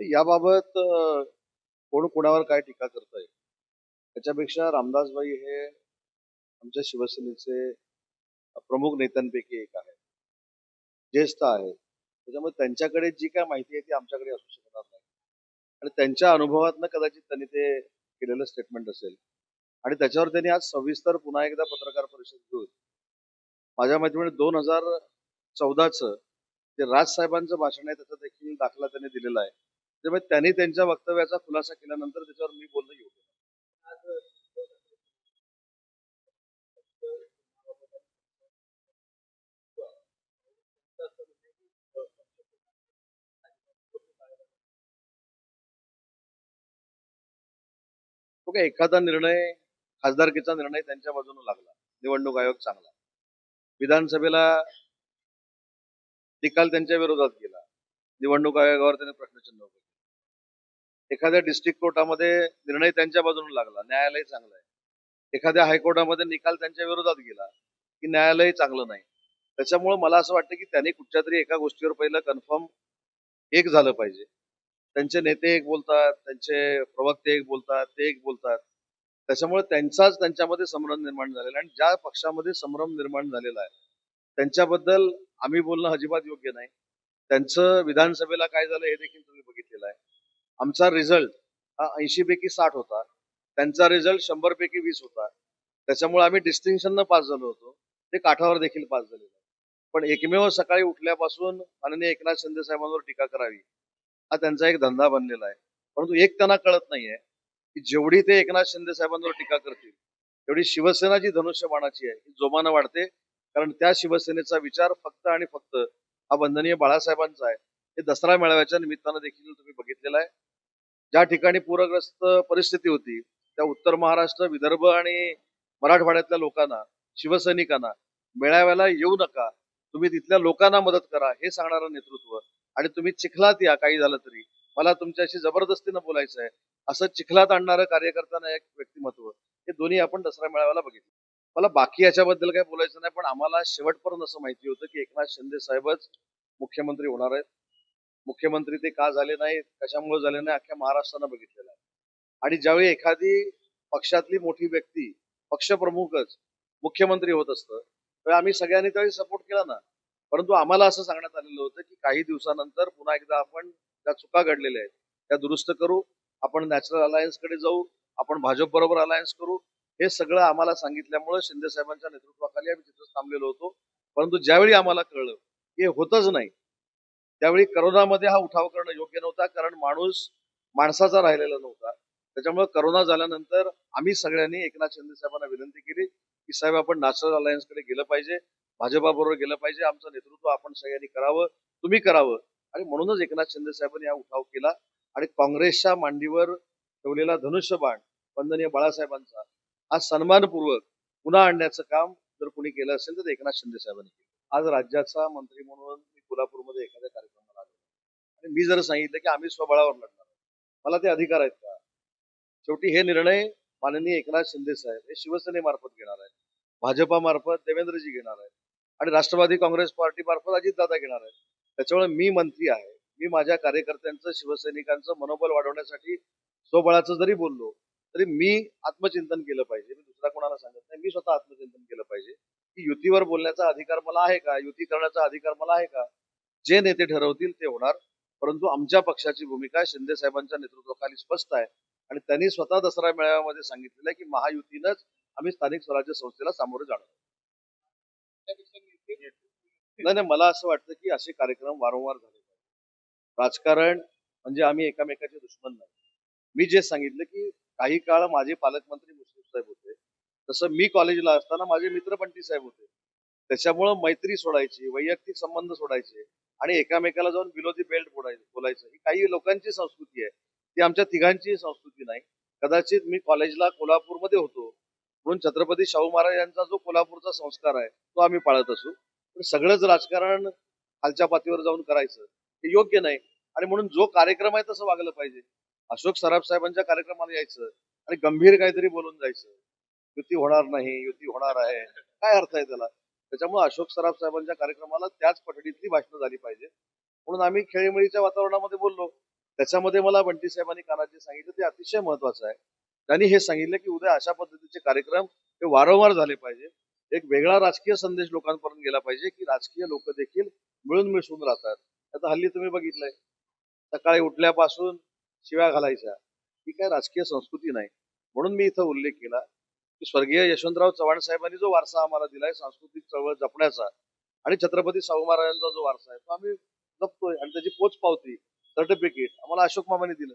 याबाबत कोण कोणावर काय टीका करतंय? त्याच्यापेक्षा रामदासबाई हे आमच्या शिवसेनेचे प्रमुख नेत्यांपैकी एक आहे ज्येष्ठ आहे त्याच्यामुळे त्यांच्याकडे जी काय माहिती आहे ती आमच्याकडे असू शकणार नाही. आणि त्यांच्या अनुभवातनं कदाचित त्यांनी ते केलेलं स्टेटमेंट असेल. आणि त्याच्यावर त्यांनी आज सविस्तर पुन्हा एकदा पत्रकार परिषद घेऊन माझ्या माहितीमध्ये दोन हजार चौदाचं जे राजसाहेबांचं भाषण आहे त्याचा देखील दाखला त्यांनी दिलेला आहे. त्यामुळे म्हणजे त्यांनी त्यांच्या वक्तव्याचा खुलासा केल्यानंतर त्याच्यावर मी बोलणं योग्य नाही. काय एखादा निर्णय खासदारकीचा निर्णय त्यांच्या बाजूने लागला. निवडणूक आयोग चांगला. विधानसभेला निकाल त्यांच्या विरोधात गेला. निवडणूक आयोगावर त्यांनी प्रश्नचिन्ह उभे एखाद्या डिस्ट्रिक्ट कोर्टामध्ये निर्णय त्यांच्या बाजूने लागला न्यायालय चांगलं आहे. एखाद्या हायकोर्टामध्ये निकाल त्यांच्या विरोधात गेला की न्यायालय चांगलं नाही. त्याच्यामुळे मला असं वाटतं की त्यांनी कुठच्या तरी एका गोष्टीवर पहिलं कन्फर्म एक झालं पाहिजे. त्यांचे नेते एक बोलतात त्यांचे प्रवक्ते एक बोलतात ते एक बोलतात. त्याच्यामुळे त्यांचाच त्यांच्यामध्ये संभ्रम निर्माण झालेला आहे आणि ज्या पक्षामध्ये संभ्रम निर्माण झालेला आहे त्यांच्याबद्दल आम्ही बोलणं अजिबात योग्य नाही. त्यांचं विधानसभेला काय झालं हे देखील तुम्ही बघितलेलं आहे. आमचा रिझल्ट हा ऐंशी पैकी साठ होता. त्यांचा रिझल्ट शंभर पैकी वीस होता. त्याच्यामुळे आम्ही डिस्टिंक्शननं पास झालो होतो. ते काठावर देखील पास झालेलो पण एकमेव सकाळी उठल्यापासून माननीय एकनाथ शिंदे साहेबांवर टीका करावी हा त्यांचा एक धंदा बनलेला आहे. परंतु एक त्यांना कळत नाहीये की जेवढी ते एकनाथ शिंदे साहेबांवर टीका करतील तेवढी शिवसेना जी धनुष्यबाणाची आहे ही जोमानं वाढते. कारण त्या शिवसेनेचा विचार फक्त आणि फक्त हा बंधनीय बाळासाहेबांचा आहे. हे दसरा मेळाव्याच्या निमित्तानं देखील तुम्ही बघितलेला आहे. ज्या ठिकाणी पूरग्रस्त परिस्थिती होती त्या उत्तर महाराष्ट्र विदर्भ आणि मराठवाड्यातल्या लोकांना शिवसैनिकांना मेळाव्याला येऊ नका. तुम्ही तिथल्या लोकांना मदत करा हे सांगणारं नेतृत्व. आणि तुम्ही चिखलात या काही झालं तरी. मला तुमच्याशी जबरदस्तीनं बोलायचं आहे असं चिखलात आणणारं कार्यकर्त्यांना एक व्यक्तिमत्व हे दोन्ही आपण दसरा मेळाव्याला बघितलं. मला बाकी याच्याबद्दल काही बोलायचं नाही पण आम्हाला शेवटपर्यंत असं माहिती होतं की एकनाथ शिंदे साहेबच मुख्यमंत्री होणार आहेत. मुख्यमंत्री ते का झाले नाही कशामुळे झाले नाही अख्ख्या महाराष्ट्रानं बघितलेलं आहे. आणि ज्यावेळी एखादी पक्षातली मोठी व्यक्ती पक्षप्रमुखच मुख्यमंत्री होत असतं तर आम्ही सगळ्यांनी त्यावेळी सपोर्ट केला ना. परंतु आम्हाला असं सांगण्यात आलेलं होतं की काही दिवसानंतर पुन्हा एकदा आपण त्या चुका घडलेल्या आहेत. त्या दुरुस्त करू आपण नॅचरल अलायन्सकडे जाऊ आपण भाजप बरोबर अलायन्स करू हे सगळं आम्हाला सांगितल्यामुळे शिंदे साहेबांच्या नेतृत्वाखाली आम्ही तिथंच थांबलेलो होतो. परंतु ज्यावेळी आम्हाला कळलं की हे होतच नाही त्यावेळी करोनामध्ये हा उठाव करणं योग्य नव्हता कारण माणूस माणसाचा राहिलेला नव्हता. त्याच्यामुळे करोना झाल्यानंतर आम्ही सगळ्यांनी एकनाथ शिंदे साहेबांना विनंती केली की साहेब आपण नॅशनल अलायन्सकडे गेलं पाहिजे भाजपाबरोबर गेलं पाहिजे आमचं नेतृत्व आपण सगळ्यांनी करावं तुम्ही करावं. आणि म्हणूनच एकनाथ शिंदे साहेबांनी हा उठाव केला. आणि काँग्रेसच्या मांडीवर ठेवलेला धनुष्यबाण वंदनीय बाळासाहेबांचा हा सन्मानपूर्वक पुन्हा आणण्याचं काम जर कोणी केलं असेल तर एकनाथ शिंदे साहेबांनी केलं. आज राज्याचा मंत्री म्हणून कोल्हापूरमध्ये एखाद्या कार्यक्रमाला आलो. आणि मी जर सांगितलं की आम्ही स्वबळावर लढणार मला ते अधिकार आहेत का? शेवटी हे निर्णय माननीय एकनाथ शिंदे साहेब हे शिवसेनेमार्फत घेणार आहेत भाजपामार्फत देवेंद्रजी घेणार आहेत आणि राष्ट्रवादी काँग्रेस पार्टी मार्फत अजितदादा घेणार आहेत. त्याच्यामुळे मी मंत्री आहे. मी माझ्या कार्यकर्त्यांचं शिवसैनिकांचं मनोबल वाढवण्यासाठी स्वबळाचं जरी बोललो तरी मी आत्मचिंतन केलं पाहिजे. मी दुसरा कोणाला सांगत नाही. मी स्वतः आत्मचिंतन केलं पाहिजे की युतीवर बोलण्याचा अधिकार मला आहे का? युती करण्याचा अधिकार मला आहे का? जे नेते ठरवतील ते होणार. परंतु आमच्या पक्षाची भूमिका शिंदे साहेबांच्या नेतृत्वाखाली स्पष्ट आहे. आणि त्यांनी स्वतः दसरा मेळाव्यामध्ये सांगितलेलं आहे की महायुतीनंच आम्ही स्थानिक स्वराज्य संस्थेला सामोरे जाणार नाही नाही मला असं वाटतं की असे कार्यक्रम वारंवार झाले पाहिजे राजकारण म्हणजे आम्ही एकामेकाचे दुश्मन नाही. मी जे सांगितलं की काही काळ माझे पालकमंत्री मुश्रीफ साहेब होते. तसं मी कॉलेजला असताना माझे मित्र पंटी साहेब होते. त्याच्यामुळं मैत्री सोडायची वैयक्तिक संबंध सोडायचे आणि एकामेकाला जाऊन विनोदी बेल्ट बोलायचं बोलायचं. ही काही लोकांची संस्कृती आहे. ती आमच्या तिघांची संस्कृती नाही. कदाचित मी कॉलेजला कोल्हापूरमध्ये होतो. म्हणून छत्रपती शाहू महाराज यांचा जो कोल्हापूरचा संस्कार आहे तो आम्ही पाळत असू. पण सगळंच राजकारण खालच्या पातळीवर जाऊन करायचं हे योग्य नाही. आणि म्हणून जो कार्यक्रम आहे तसं वागलं पाहिजे. अशोक सराफ साहेबांच्या कार्यक्रमाला यायचं आणि गंभीर काहीतरी बोलून जायचं. युती होणार नाही युती होणार आहे. काय अर्थ आहे त्याला? त्याच्यामुळे अशोक सराफ साहेबांच्या कार्यक्रमाला त्याच पठडीतली भाषणं झाली पाहिजे. म्हणून आम्ही खेळीमेळीच्या वातावरणामध्ये बोललो. त्याच्यामध्ये मला बंटी साहेबांनी कानात जे सांगितलं ते अतिशय महत्वाचं आहे. त्यांनी हे सांगितलं की उद्या अशा पद्धतीचे कार्यक्रम हे वारंवार झाले पाहिजे. एक वेगळा राजकीय संदेश लोकांपर्यंत गेला पाहिजे की राजकीय लोक देखील मिळून मिसळून राहतात. आता हल्ली तुम्ही बघितलंय. सकाळी उठल्यापासून शिव्या घालायच्या. ही काय राजकीय संस्कृती नाही. म्हणून मी इथं उल्लेख केला. की स्वर्गीय यशवंतराव चव्हाण साहेबांनी जो वारसा आम्हाला दिलाय सांस्कृतिक चळवळ जपण्याचा आणि छत्रपती शाहू महाराजांचा जो वारसा आहे तो आम्ही जपतोय. आणि त्याची पोच पावती सर्टिफिकेट आम्हाला अशोक मामाने दिलं.